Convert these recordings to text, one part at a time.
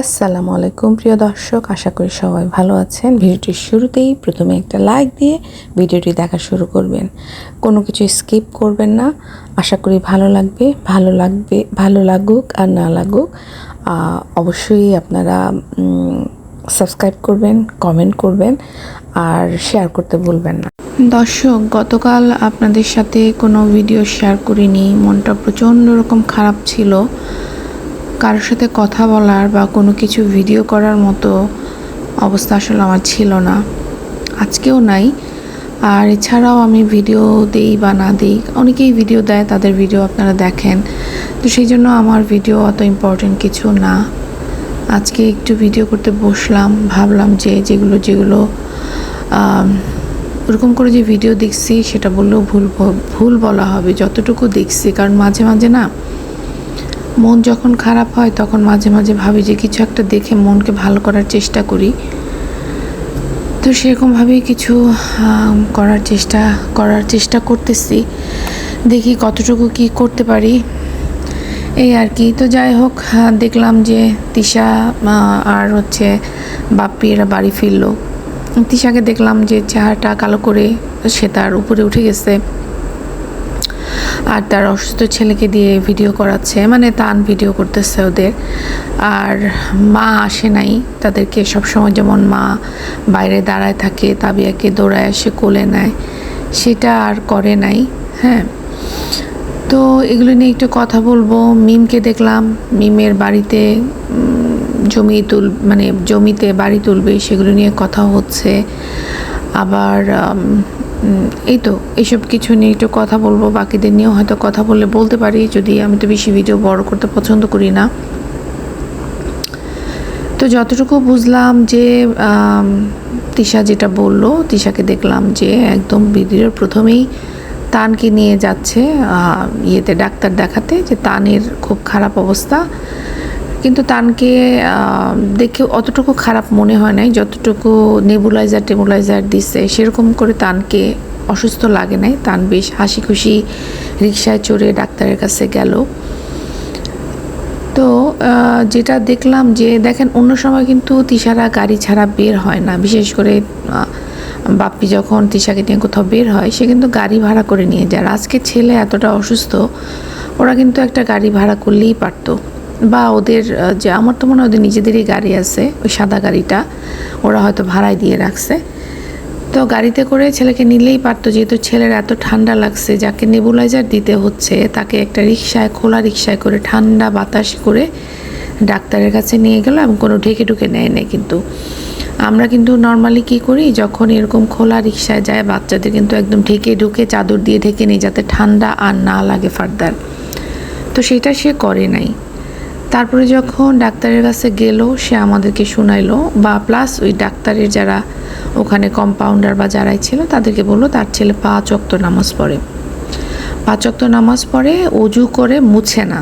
আসসালামু আলাইকুম, প্রিয় দর্শক। আশা করি সবাই ভালো আছেন। ভিডিওটির শুরুতেই প্রথমে একটা লাইক দিয়ে ভিডিওটি দেখা শুরু করবেন। কোনো কিছু স্কিপ করবেন না। আশা করি ভালো লাগবে ভালো লাগবে, ভালো লাগুক আর না লাগুক। অবশ্যই আপনারা সাবস্ক্রাইব করবেন, কমেন্ট করবেন আর শেয়ার করতে ভুলবেন না। দর্শক, গতকাল আপনাদের সাথে কোনো ভিডিও শেয়ার করিনি। মনটা প্রচণ্ড রকম খারাপ ছিল। কারোর সাথে কথা বলার বা কোনো কিছু ভিডিও করার মতো অবস্থা আসলে আমার ছিল না। আজকেও নাই। আর এছাড়াও আমি ভিডিও দেই বা না দিই, অনেকেই ভিডিও দেয়, তাদের ভিডিও আপনারা দেখেন। তো সেই জন্য আমার ভিডিও অত ইম্পর্টেন্ট কিছু না। আজকে একটু ভিডিও করতে বসলাম, ভাবলাম যে যেগুলো যেগুলো ওরকম করে যে ভিডিও দেখছি, সেটা বললেও ভুল ভুল বলা হবে। যতটুকু দেখছি, কারণ মাঝে মাঝে না মন যখন খারাপ হয়, তখন মাঝে মাঝে ভাবি যে কিছু একটা দেখে মনকে ভালো করার চেষ্টা করি। তো সেরকমভাবেই কিছু করার চেষ্টা করার চেষ্টা করতেছি। দেখি কতটুকু কি করতে পারি। এই আর কি। তো যাই হোক দেখলাম যে তিশা আর হচ্ছে বাপ্পি, এরা বাড়ি ফিরলো। তিশাকে দেখলাম যে চেহারাটা কালো করে সে তার উপরে উঠে গেছে। আর তার অসুস্থ ছেলেকে দিয়ে ভিডিও করাচ্ছে। মানে তান ভিডিও করতেছে ওদের। আর মা আসে নাই। তাদেরকে সবসময় যেমন মা বাইরে দাঁড়ায় থাকে, তাবিয়াকে দৌড়ায় এসে কোলে নেয়। সেটা আর করে নাই হ্যাঁ। তো এগুলো নিয়ে একটু কথা বলব। মিমকে দেখলাম, মিমের বাড়িতে জমি তুল মানে জমিতে বাড়ি তুলবে, সেগুলো নিয়ে কথা হচ্ছে। আবার এই তো এইসব কিছু নিয়ে একটু কথা বলব, বাকিদের নিয়েও হয়তো কথা বললে বলতে পারি, যদি আমি তো বেশি ভিডিও বড় করতে পছন্দ করি না। তো যতটুকু বুঝলাম যে তিশা যেটা বলল, তিশাকে দেখলাম যে একদম ভিডিওর প্রথমেই তানকে নিয়ে যাচ্ছে ইয়েতে ডাক্তার দেখাতে, যে তানের খুব খারাপ অবস্থা। কিন্তু তানকে দেখে অতটুকু খারাপ মনে হয় নাই, যতটুকু নেবুলাইজার টেবুলাইজার দিচ্ছে সেরকম করে তানকে অসুস্থ লাগে নাই। তান বেশ হাসি খুশি রিক্সায় চড়ে ডাক্তারের কাছে গেল। তো যেটা দেখলাম যে, দেখেন, অন্য সময় কিন্তু তিশারা গাড়ি ছাড়া বের হয় না। বিশেষ করে বাপ্পি যখন তিশাকে নিয়ে কোথাও বের হয়, সে কিন্তু গাড়ি ভাড়া করে নিয়ে যায়। আজকে ছেলে এতটা অসুস্থ, ওরা কিন্তু একটা গাড়ি ভাড়া করলেই পারতো। বা ওদের যে আমার তো মনে হয় ওদের নিজেদেরই গাড়ি আছে, ওই সাদা গাড়িটা, ওরা হয়তো ভাড়ায় দিয়ে রাখছে। তো গাড়িতে করে ছেলেকে নিলেই পারতো, যেহেতু ছেলের এত ঠান্ডা লাগছে, যাকে নেবুলাইজার দিতে হচ্ছে, তাকে একটা রিক্সায় খোলা রিক্সায় করে, ঠান্ডা বাতাস করে ডাক্তারের কাছে নিয়ে গেল এবং কোনো ঢেকে ঢুকে নেয় না কিন্তু। আমরা কিন্তু নর্মালি কি করি, যখন এরকম খোলা রিক্সায় যায়, বাচ্চাদের কিন্তু একদম ঢেকে ঢুকে চাদর দিয়ে ঢেকে নিই যাতে ঠান্ডা আর না লাগে ফার্দার তো সেটা সে করে নাই। তারপরে যখন ডাক্তারের কাছে গেল, সে আমাদেরকে শোনাইলো, বা প্লাস ওই ডাক্তারের যারা ওখানে কম্পাউন্ডার বা যারাই ছিল, তাদেরকে বলল তার ছেলে পাঁচ অক্ত নামাজ পড়ে। পাঁচ অক্ত নামাজ পড়ে অজু করে মুছে না।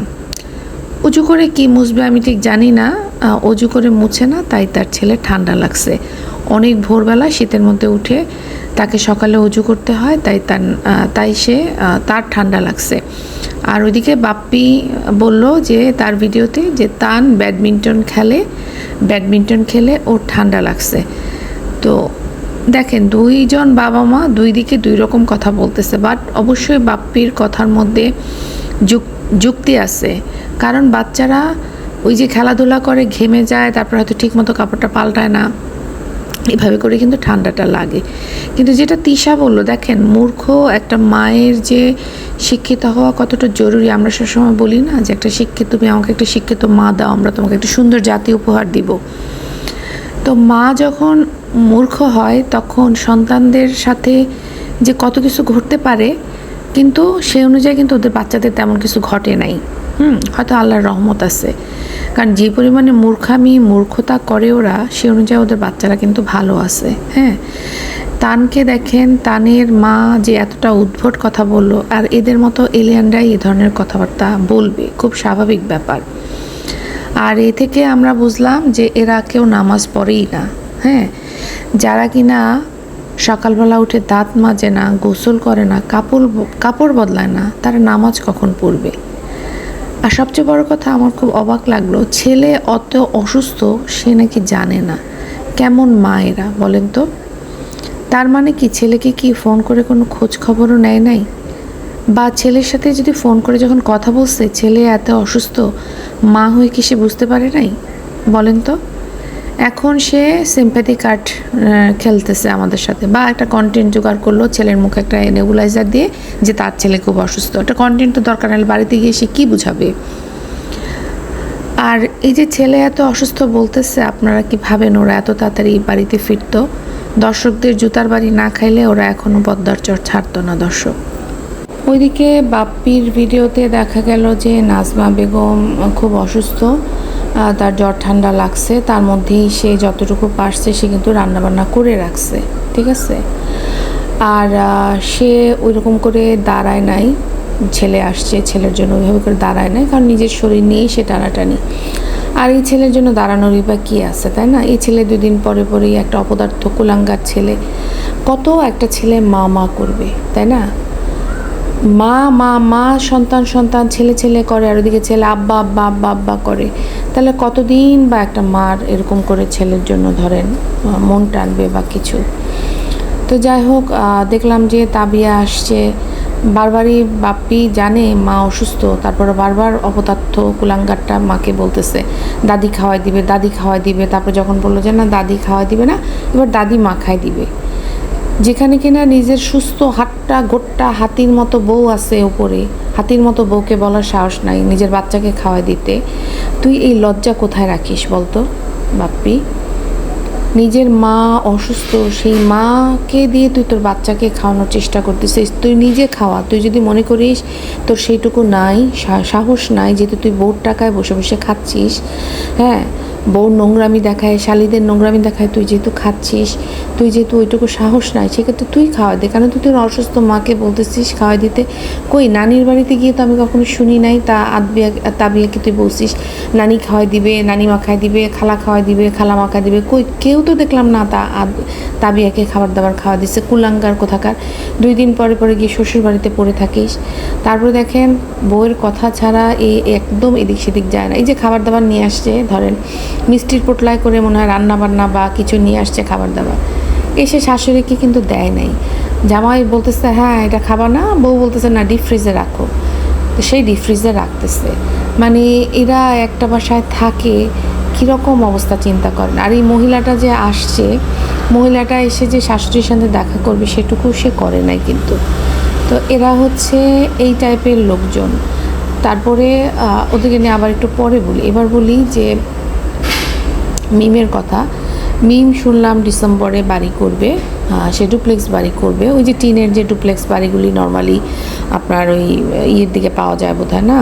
উজু করে কি মুছবে আমি ঠিক জানি না অজু করে মুছে না, তাই তার ছেলে ঠান্ডা লাগছে। অনেক ভোরবেলা শীতের মধ্যে উঠে তাকে সকালে উজু করতে হয়, তাই তার তাই সে তার ঠান্ডা লাগছে। আর ওইদিকে বাপ্পি বলল যে তার ভিডিওতে যে তান ব্যাডমিন্টন খেলে ব্যাডমিন্টন খেলে ওর ঠান্ডা লাগছে। তো দেখেন দুইজন বাবা মা দুই দিকে দুই রকম কথা বলতেছে বাট অবশ্যই বাপ্পির কথার মধ্যে যুক- যুক্তি আছে। কারণ বাচ্চারা ওই যে খেলাধুলা করে, ঘেমে যায়, তারপর হয়তো ঠিকমতো কাপড়টা পাল্টায় না। এভাবে করে কিন্তু ঠান্ডাটা লাগে। কিন্তু যেটা তিশা বলল, দেখেন, মূর্খ একটা মায়ের যে শিক্ষিত হওয়া কতটা জরুরি, আমরা সবসময় বলি না যে একটা শিক্ষিত, তুমি আমাকে একটা শিক্ষিত মা দাও, আমরা তোমাকে একটা সুন্দর জাতি উপহার দিব। তো মা যখন মূর্খ হয়, তখন সন্তানদের সাথে যে কত কিছু ঘটতে পারে, কিন্তু সেই অনুযায়ী কিন্তু ওদের বাচ্চাদের তেমন কিছু ঘটে নাই। হুম, হয়তো আল্লাহর রহমত আছে। কারণ যে পরিমাণে মূর্খামি, মূর্খতা করে ওরা, সে অনুযায়ী ওদের বাচ্চারা কিন্তু ভালো আছে হ্যাঁ? তানকে দেখেন, তানের মা যে এতটা উদ্ভট কথা বলল, আর এদের মতো এলিয়ানরাই এ ধরনের কথাবার্তা বলবে, খুব স্বাভাবিক ব্যাপার। আর এ থেকে আমরা বুঝলাম যে এরা কেউ নামাজ পড়েই না হ্যাঁ? যারা কিনা সকালবেলা উঠে দাঁত মাজে না, গোসল করে না, কাপড় কাপড় বদলায় না, তারা নামাজ কখন পড়বে? আর সবচেয়ে বড় কথা, আমার খুব অবাক লাগল, ছেলে অত অসুস্থ, সে নাকি জানে না। কেমন মা এরা, বলেন তো? তার মানে কি, ছেলেকে কি ফোন করে কোনো খোঁজ খবরও নেয় নাই? বা ছেলের সাথে যদি ফোন করে যখন কথা বলছে, ছেলে এত অসুস্থ, মা হয়ে কি সে বুঝতে পারে নাই? বলেন তো? এখন সে সিম্প্যাথি কার্ড খেলতেছে আমাদের সাথে। বা একটা কন্টেন্ট জোগাড় করল, ছেলের মুখে একটা নেবুলাইজার দিয়ে যে তার ছেলে খুব অসুস্থ। একটা কন্টেন্ট তো দরকার হলে বাড়িতে গিয়ে সে কী বুঝাবে? আর এই যে ছেলে এত অসুস্থ বলতেছে, আপনারা কি ভাবেন ওরা এত তাড়াতাড়ি বাড়িতে ফিরতো? দর্শকদের জুতার বাড়ি না খাইলে ওরা এখনও পদ্মার চর ছাড়তো না দর্শক। ওইদিকে বাপ্পির ভিডিওতে দেখা গেল যে নাজমা বেগম খুব অসুস্থ তার জ্বর ঠান্ডা লাগছে, তার মধ্যেই সে যতটুকু পারছে সে কিন্তু রান্নাবান্না করে রাখছে, ঠিক আছে? আর সে ওইরকম করে দাঁড়ায় নাই, ছেলে আসছে, ছেলের জন্য ওইভাবে করে দাঁড়ায় নাই, কারণ নিজের শরীর নিয়েই সে টানাটানি। আর এই ছেলের জন্য দাঁড়ানোরই বা কী আছে, তাই না? এই ছেলে দুদিন পরে পরেই একটা অপদার্থ কুলাঙ্গার ছেলে, কত একটা ছেলে মা মা করবে, তাই না? মা মা মা, সন্তান সন্তান, ছেলে ছেলে করে, আর ওদিকে ছেলে, আব্বা আব্বা আব্বা আব্বা করে। তাহলে কতদিন বা একটা মার এরকম করে ছেলের জন্য ধরেন মন টানবে বা কিছু? তো যাই হোক দেখলাম যে তাবিয়া আসছে। বারবারই বাপ্পি জানে মা অসুস্থ, তারপরে বারবার অপদার্থ কুলাঙ্গারটা মাকে বলতেছে, দাদি খাওয়াই দিবে, দাদি খাওয়াই দিবে। তারপর যখন বলল যে, না, দাদি খাওয়াই দিবে না, এবার দাদি মা খাই দিবে। যেখানে কিনা নিজের সুস্থ হাতটা, গোট্টা হাতির মতো বউ আছে উপরে হাতির মতো বউকে বলার সাহস নাই নিজের বাচ্চাকে খাওয়াই দিতে। তুই এই লজ্জা কোথায় রাখিস বলতো, বাপ্পি? নিজের মা অসুস্থ, সেই মাকে দিয়ে তুই তোর বাচ্চাকে খাওয়ানোর চেষ্টা করতেছিস। তুই নিজে খাওয়া, তুই যদি মনে করিস তোর সেইটুকু নাই সাহস নাই, যেহেতু তুই বউর টাকায় বসে বসে খাচ্ছিস হ্যাঁ? বউর নোংরামি দেখায়, শালিদের নোংরামি দেখায়, তুই যেহেতু খাচ্ছিস, তুই যেহেতু ওইটুকু সাহস নাই, সেক্ষেত্রে তুই খাওয়া দে। কারণ তুই তোর অসুস্থ মাকে বলতেছিস খাওয়াই দিতে? কই, নানির বাড়িতে গিয়ে তো আমি কখনো শুনি নাই, তা আদবিয়া, তাবিয়াকে তুই বলছিস, নানি খাওয়াই দিবে, নানি মাখাই দিবে, খালা খাওয়াই দিবে, খালা মাখা দিবে, কই, কেউ তো দেখলাম না তা আদ, তাবিয়াকে খাবার দাবার খাওয়া দিচ্ছে কুলাঙ্গার কোথাকার। দুই দিন পরে পরে গিয়ে শ্বশুর বাড়িতে পড়ে থাকিস। তারপরে দেখেন, বউয়ের কথা ছাড়া এ একদম এদিক সেদিক যায় না। এই যে খাবার দাবার নিয়ে আসছে, ধরেন মিষ্টির পোটলায় করে মনে হয় রান্নাবান্না বা কিছু নিয়ে আসছে খাবার দাবার এসে শাশুড়িকে কিন্তু দেয় নাই। জামাই বলতেছে হ্যাঁ এটা খাবা না। বউ বলতেছে, না ডিপ ফ্রিজে রাখো। তো সেই ডিপ ফ্রিজে রাখতেছে। মানে এরা একটা বাসায় থাকে, কীরকম অবস্থা চিন্তা করেন? আর এই মহিলাটা যে আসছে, মহিলাটা এসে যে শাশুড়ির সাথে দেখা করবে, সেটুকু সে করে নাই কিন্তু। তো এরা হচ্ছে এই টাইপের লোকজন। তারপরে ওদেরকে নিয়ে আবার একটু পরে বলি। এবার বলি যে মিমের কথা। মিম শুনলাম ডিসেম্বরে বাড়ি করবে সে ডুপ্লেক্স বাড়ি করবে। ওই যে টিনের যে ডুপ্লেক্স বাড়িগুলি নর্মালি আপনার ওই ইয়ের দিকে পাওয়া যায় বোধ না?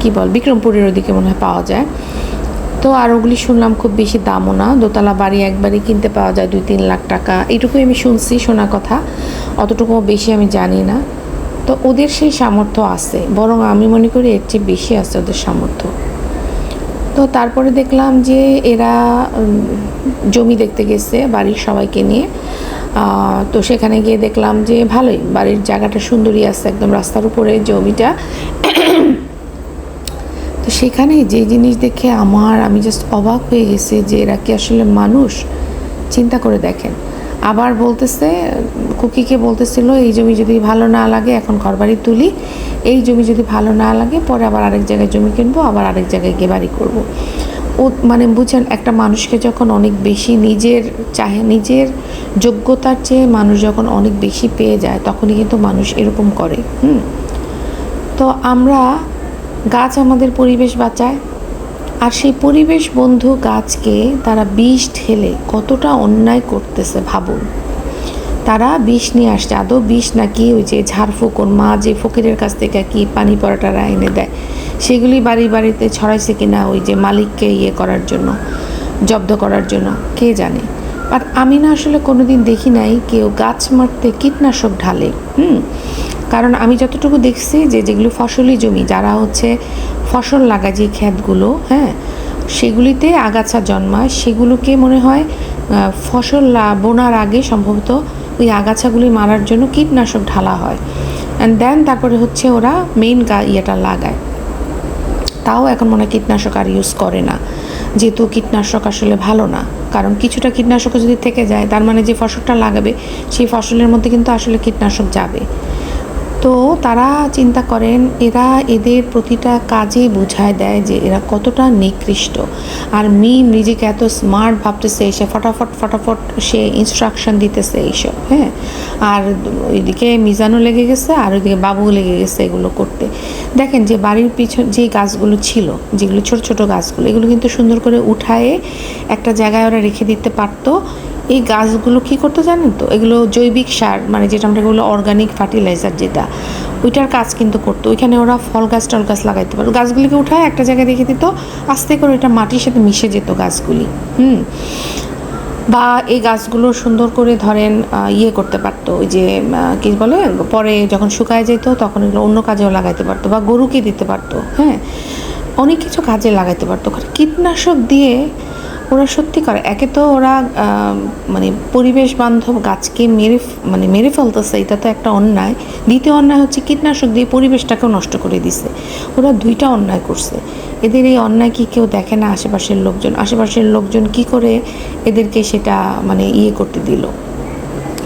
কি বল, বিক্রমপুরের ওদিকে মনে হয় পাওয়া যায়। তো আর ওগুলি শুনলাম খুব বেশি দামও না। দোতলা বাড়ি একবারই কিনতে পাওয়া যায় দুই তিন লাখ টাকা। এইটুকুই আমি শুনছি শোনা কথা। অতটুকু বেশি আমি জানি না। তো ওদের সেই সামর্থ্য আছে। বরং আমি মনে করি এর চেয়ে বেশি আছে ওদের সামর্থ্য। তো তারপরে দেখলাম যে এরা জমি দেখতে গেছে বাড়ির সবাইকে নিয়ে। তো সেখানে গিয়ে দেখলাম যে ভালোই, বাড়ির জায়গাটা সুন্দরই আছে, একদম রাস্তার উপরে জমিটা। তো সেখানে যে জিনিস দেখে আমার, আমি জাস্ট অবাক হয়ে গেছি যে এরা কি আসলে মানুষ? চিন্তা করে দেখেন। আবার বলতেছে, কুকিকে বলতেছিল, এই জমি যদি ভালো না লাগে, এখন ঘরবাড়ি তুলি এই জমি যদি ভালো না লাগে, পরে আবার আরেক জায়গায় জমি কিনবো, আবার আরেক জায়গায় গিয়ে বাড়ি করব। ও মানে বুঝছেন, একটা মানুষকে যখন অনেক বেশি নিজের চাহে, নিজের যোগ্যতার চেয়ে মানুষ যখন অনেক বেশি পেয়ে যায়, তখনই কিন্তু মানুষ এরকম করে, হুম তো আমরা গাছ আমাদের পরিবেশ বাঁচায় আর সেই পরিবেশ বন্ধু গাছকে তারা বিষ ঢেলে কতটা অন্যায় করতেছে ভাবুন। তারা বিষ নিয়ে আসছে। আদৌ বিষ নাকি ওই যে ঝাড়ফুকন মা যে ফকিরের কাছ থেকে কি পানি পরাটারা এনে দেয়, সেগুলি বাড়ি বাড়িতে ছড়াইছে কিনা ওই যে মালিককে ইয়ে করার জন্য, জব্দ করার জন্য, কে জানে। আর আমি না আসলে কোনোদিন দেখি নাই কেউ গাছ মারতে কীটনাশক ঢালে। হুম? কারণ আমি যতটুকু দেখছি যে যেগুলো ফসলি জমি, যারা হচ্ছে ফসল লাগায় যে ক্ষেতগুলো হ্যাঁ সেগুলিতে আগাছা জন্মায়, সেগুলোকে মনে হয় ফসল বোনার আগে সম্ভবত ওই আগাছাগুলি মারার জন্য কীটনাশক ঢালা হয়। অ্যান্ড দেন তারপরে হচ্ছে ওরা মেইন ইয়েটা লাগায়। তাও এখন মনে হয় কীটনাশক আর ইউজ করে না। যেহেতু কীটনাশক আসলে ভালো না। কারণ কিছুটা কীটনাশক যদি থেকে যায়, তার মানে যে ফসলটা লাগাবে, সেই ফসলের মধ্যে কিন্তু আসলে কীটনাশক যাবে। তো তারা চিন্তা করেন, এরা এদের প্রতিটা কাজে বুঝায় দেয় যে এরা কতটা নিকৃষ্ট। আর মিম নিজেকে এত স্মার্ট ভাবতেছে, সে ফটাফট ফটাফট সে ইনস্ট্রাকশন দিতেছে এইসব হ্যাঁ? আর ওইদিকে মিজানও লেগে গেছে, আর ওইদিকে বাবুও লেগে গেছে এগুলো করতে। দেখেন যে বাড়ির পিছন যে গাছগুলো ছিল, যেগুলো ছোট ছোট গাছগুলো, এগুলো কিন্তু সুন্দর করে উঠায়ে একটা জায়গায় ওরা রেখে দিতে পারতো। এই গাছগুলো কী করতে জানেন তো? এগুলো জৈবিক সার মানে যেটা আমরা বলি অর্গানিক ফার্টিলাইজার যেটা, ওইটার কাজ কিন্তু করতো। ওইখানে ওরা ফল গাছ, টল গাছ লাগাইতে পারতো। গাছগুলিকে উঠায়, একটা জায়গায় রেখে দিত, আস্তে করে ওইটা মাটির সাথে মিশে যেত গাছগুলি, হুম? বা এই গাছগুলো সুন্দর করে ধরেন ইয়ে করতে পারতো, ওই যে কি বলে, পরে যখন শুকায় যেত, তখন এগুলো অন্য কাজেও লাগাইতে পারতো বা গরুকে দিতে পারতো হ্যাঁ? অনেক কিছু কাজে লাগাইতে পারতো। কীটনাশক দিয়ে ওরা সত্যি করে, একে তো ওরা মানে পরিবেশ বান্ধব গাছকে মেরে মানে মেরে ফেলতেছে, এটা তো একটা অন্যায়। দ্বিতীয় অন্যায় হচ্ছে কীটনাশক দিয়ে পরিবেশটাকেও নষ্ট করে দিছে। ওরা দুইটা অন্যায় করছে। এদের এই অন্যায় কি কেউ দেখে না আশেপাশের লোকজন? আশেপাশের লোকজন কি করে এদেরকে সেটা মানে ইয়ে করতে দিল?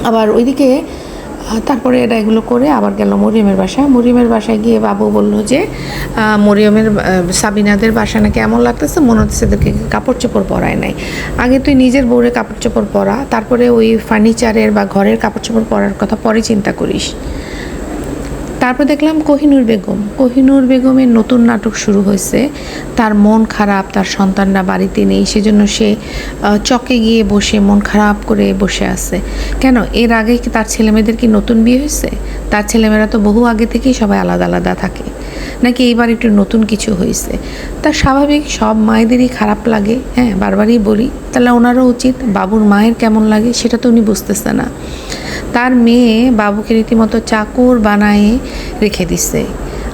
আবার ওইদিকে তারপরে এরা এগুলো করে আবার গেল মরিয়মের বাসায়। মরিয়মের বাসায় গিয়ে বাবু বলল যে মরিয়মের সাবিনাদের বাসা নাকি এমন লাগতেছে, মনে হচ্ছে এদেরকে কাপড় চোপড় পরায় নাই। আগে তুই নিজের বউরে কাপড় চোপড় পরা, তারপরে ওই ফার্নিচারের বা ঘরের কাপড় চোপড় পরার কথা পরে চিন্তা করিস। তারপর দেখলাম কোহিনুর বেগম। কোহিনুর বেগমের নতুন নাটক শুরু হয়েছে। তার মন খারাপ, তার সন্তানরা বাড়িতে নেই, সেজন্য সে চকে গিয়ে বসে মন খারাপ করে বসে আছে। কেন? এর আগে তার ছেলেমেয়েদের কি নতুন বিয়ে হয়েছে? তার ছেলেমেয়েরা তো বহু আগে থেকেই সবাই আলাদা আলাদা থাকে। নাকি এইবার একটু নতুন কিছু হয়েছে? তা স্বাভাবিক, সব মায়েদেরই খারাপ লাগে। হ্যাঁ বারবারই বলি, তাহলে ওনারও উচিত, বাবুর মায়ের কেমন লাগে, সেটা তো উনি বুঝতেছে না। তার মেয়ে বাবুকে রীতিমতো চাকর বানায়ে রেখে দিছে।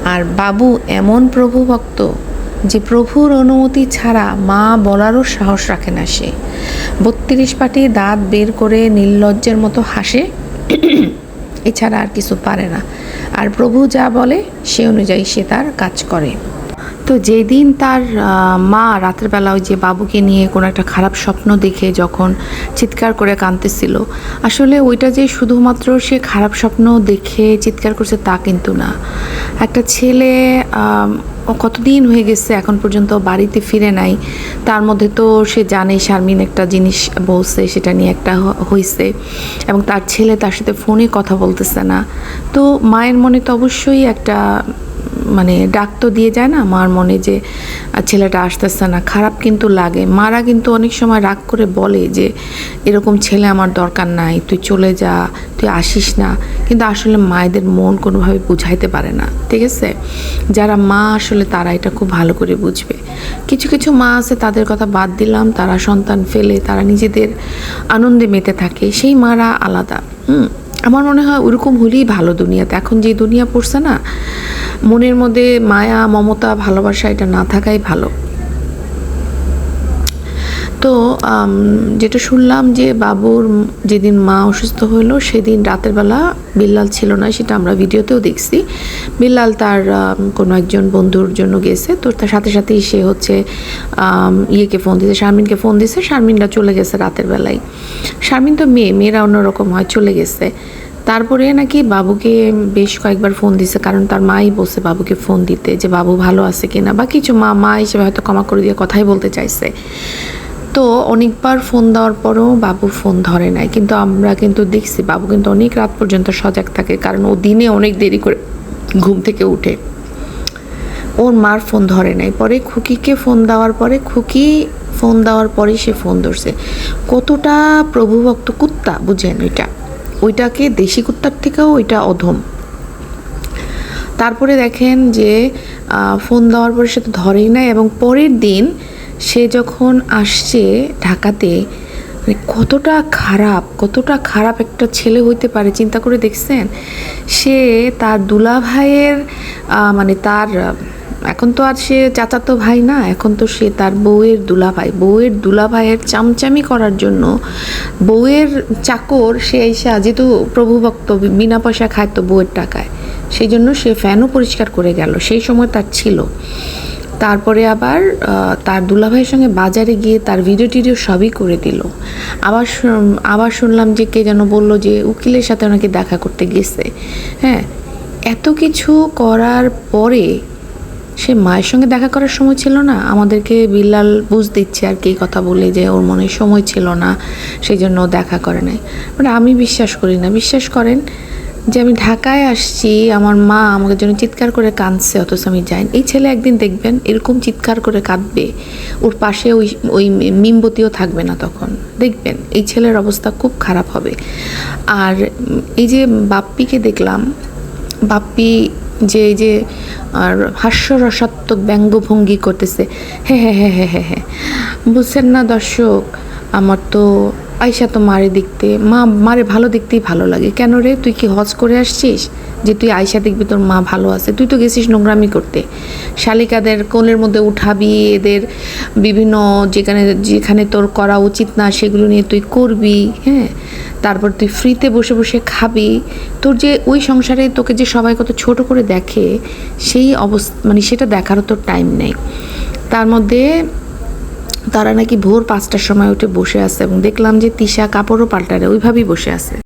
আর বাবু এমন প্রভু ভক্ত যে প্রভুর অনুমতি ছাড়া মা বলারও সাহস রাখে না সে। বত্রিশ পাটি দাঁত বের করে নির্লজ্জের মতো হাসে। এছাড়া আর কিছু পারে না। আর প্রভু যা বলে সে অনুযায়ী সে তার কাজ করে। তো যেদিন তার মা রাতের বেলা ওই যে বাবুকে নিয়ে কোনো একটা খারাপ স্বপ্ন দেখে যখন চিৎকার করে কাঁদতেছিল, আসলে ওইটা যে শুধুমাত্র সে খারাপ স্বপ্ন দেখে চিৎকার করছে তা কিন্তু না। একটা ছেলে কতদিন হয়ে গেছে এখন পর্যন্ত বাড়িতে ফিরে নাই। তার মধ্যে তো সে জানে শারমিন একটা জিনিস বলছে, সেটা নিয়ে একটা হ- হইছে। এবং তার ছেলে তার সাথে ফোনে কথা বলতেছে না। তো মায়ের মনে তো অবশ্যই একটা মানে ডাক তো দিয়ে যায় না মার মনে যে ছেলেটা আসতেছে না। খারাপ কিন্তু লাগে। মারা কিন্তু অনেক সময় রাগ করে বলে যে, এরকম ছেলে আমার দরকার নাই, তুই চলে যা, তুই আসিস না। কিন্তু আসলে মায়েদের মন কোনোভাবে বুঝাইতে পারে না। ঠিক আছে? যারা মা তারা এটা খুব ভালো করে বুঝবে। কিছু কিছু মা আছে, তাদের কথা বাদ দিলাম, তারা সন্তান ফেলে, তারা নিজেদের আনন্দে মেতে থাকে, সেই মারা আলাদা। হুম, আমার মনে হয় ওরকম হলেই ভালো দুনিয়াতে। এখন যে দুনিয়া পড়ছে না, মনের মধ্যে মায়া, মমতা, ভালোবাসা, এটা না থাকাই ভালো। তো যেটা শুনলাম যে বাবুর যেদিন মা অসুস্থ হলো সেদিন রাতের বেলা বিল্লাল ছিল না, সেটা আমরা ভিডিওতেও দেখছি। বিল্লাল তার কোনো একজন বন্ধুর জন্য গেছে, তো তার সাথে সাথেই সে হচ্ছে ইয়েকে ফোন দিয়েছে শারমিনকে ফোন দিয়েছে শারমিনরা চলে গেছে রাতের বেলায়। শারমিন তো মেয়ে, মেয়েরা অন্যরকম হয়, চলে গেছে। তারপরে নাকি বাবুকে বেশ কয়েকবার ফোন দিছে, কারণ তার মাই বলছে বাবুকে ফোন দিতে যে বাবু ভালো আছে কিনা, বা কিছু মা মা হিসেবে হয়তো ক্ষমা করে দিয়ে কথাই বলতে চাইছে। তো অনেকবার ফোন দেওয়ার পরেও বাবু ফোন ধরে নাই। কিন্তু আমরা কিন্তু দেখছি বাবু কিন্তু অনেক রাত পর্যন্ত সজাগ থাকে, কারণ ও দিনে অনেক দেরি করে ঘুম থেকে উঠে। ওর মার ফোন ধরে নাই। পরে খুকিকে ফোন দেওয়ার পরে, খুকি ফোন দেওয়ার পরে সে ফোন ধরছে। কতটা প্রভুভক্ত কুত্তা, বুঝেন ওইটা। ওইটাকে দেশি কুত্তার থেকেও ওইটা অধম। তারপরে দেখেন যে ফোন দেওয়ার পরে সে তো ধরেই নাই এবং পরের দিন সে যখন আসছে ঢাকাতে মানে কতটা খারাপ কতটা খারাপ একটা ছেলে হইতে পারে, চিন্তা করে দেখছেন? সে তার দুলা ভাইয়ের মানে তার, এখন তো আর সে চাচাতো ভাই না, এখন তো সে তার বউয়ের দুলা ভাই বউয়ের দুলা ভাইয়ের চামচামি করার জন্য বউয়ের চাকর সে এসে যেহেতু প্রভুভক্ত, বিনা পয়সা খায় তো বউয়ের টাকায়। সেই জন্য সে ফ্যানও পরিষ্কার করে গেল। সেই সময় তার ছিল। তারপরে আবার তার দুলাভাইয়ের সঙ্গে বাজারে গিয়ে তার ভিডিও টিডিও সবই করে দিল। আবার আবার শুনলাম যে কে যেন বলল যে উকিলের সাথে ওনাকে দেখা করতে গেছে। হ্যাঁ এত কিছু করার পরে সে মায়ের সঙ্গে দেখা করার সময় ছিল না। আমাদেরকে বিল্লাল বুঝ দিচ্ছে আর কি কথা বলে যে ওর মনে সময় ছিল না, সেই জন্য দেখা করে নাই। মানে আমি বিশ্বাস করি না। বিশ্বাস করেন যে আমি ঢাকায় আসছি, আমার মা আমাকে জন্য চিৎকার করে কাঁদছে, অথচ আমি যাই এই ছেলে একদিন দেখবেন এরকম চিৎকার করে কাঁদবে, ওর পাশে ওই ওই মিমবতিও থাকবে না তখন। দেখবেন, এই ছেলের অবস্থা খুব খারাপ হবে। আর এই যে বাপ্পিকে দেখলাম, বাপ্পি যে, এই যে, আর হাস্যরসাত্মক ব্যঙ্গভঙ্গি করতেছে হ্যাঁ হ্যাঁ হ্যাঁ হ্যাঁ হ্যাঁ হ্যাঁ। বুঝছেন না দর্শক আমার তো আয়সা তো মারে দেখতে, মা মারে ভালো দেখতেই ভালো লাগে। কেন রে? তুই কি হজ করে আসছিস? যে তুই আয়সা দেখবি তোর মা ভালো আছে। তুই তো গেছিস নোংরামি করতে। শালিকাদের কোলের মধ্যে উঠাবি, এদের বিভিন্ন যেখানে যেখানে তোর করা উচিত না, সেগুলো নিয়ে তুই করবি হ্যাঁ? তারপর তুই ফ্রিতে বসে বসে খাবি। তোর যে ওই সংসারে তোকে যে সবাই কত ছোট করে দেখে, সেই অবস্থা মানে সেটা দেখারও তোর টাইম নেই। তার মধ্যে তারা নাকি ভোর পাঁচটার সময় উঠে বসে আছে এবং দেখলাম যে তিশা কাপড়ও পাল্টারে ওইভাবেই বসে আছে।